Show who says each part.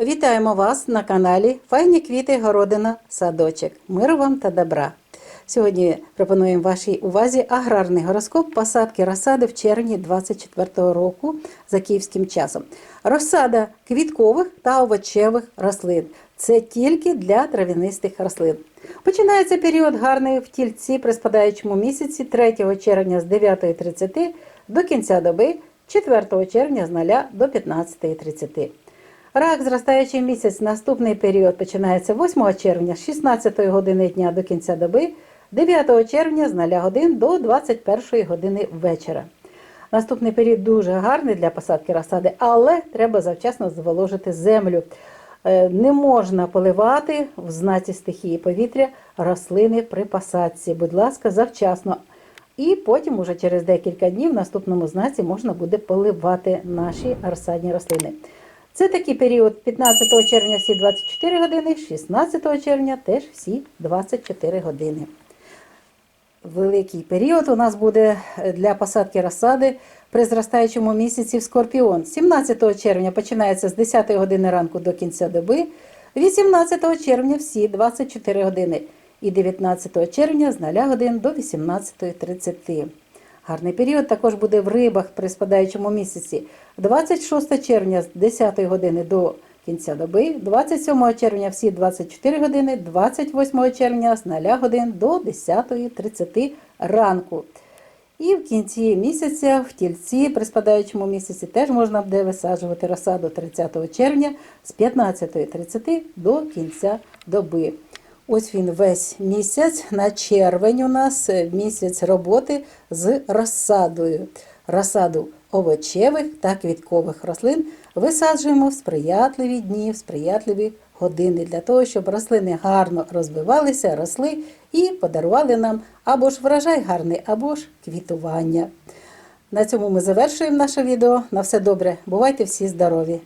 Speaker 1: Вітаємо вас на каналі Файні квіти, городина, садочок. Миру вам та добра. Сьогодні пропонуємо вашій увазі аграрний гороскоп посадки розсади в червні 2024 року за київським часом. Розсада квіткових та овочевих рослин. Це тільки для трав'янистих рослин. Починається період гарний в тільці при спадаючому місяці 3 червня з 9.30 до кінця доби 4 червня з 0 до 15.30. Рак, зростаючий місяць, наступний період починається 8 червня з 16 години дня до кінця доби, 9 червня з 0 годин до 21 години вечора. Наступний період дуже гарний для посадки розсади, але треба завчасно зволожити землю. Е, Не можна поливати в знаці стихії повітря рослини при посадці. Будь ласка, завчасно. І потім, уже через декілька днів, в наступному знаці можна буде поливати наші розсадні рослини. Це такий період 15 червня всі 24 години, 16 червня теж всі 24 години. Великий період у нас буде для посадки розсади при зростаючому місяці в Скорпіон. 17 червня починається з 10 години ранку до кінця доби, 18 червня всі 24 години і 19 червня з 0 годин до 18.30. Гарний період також буде в рибах при спадаючому місяці. 26 червня з 10 години до кінця доби, 27 червня всі 24 години, 28 червня з 0 годин до 10.30 ранку. І в кінці місяця, в тільці, при спадаючому місяці, теж можна буде висаджувати розсаду 30 червня з 15.30 до кінця доби. Ось він весь місяць на червень у нас е, місяць роботи з розсадою. Розсаду овочевих та квіткових рослин висаджуємо в сприятливі дні, в сприятливі години для того, щоб рослини гарно розвивалися, росли і подарували нам або ж врожай гарний, або ж квітування. На цьому ми завершуємо наше відео. На все добре. Бувайте всі здорові!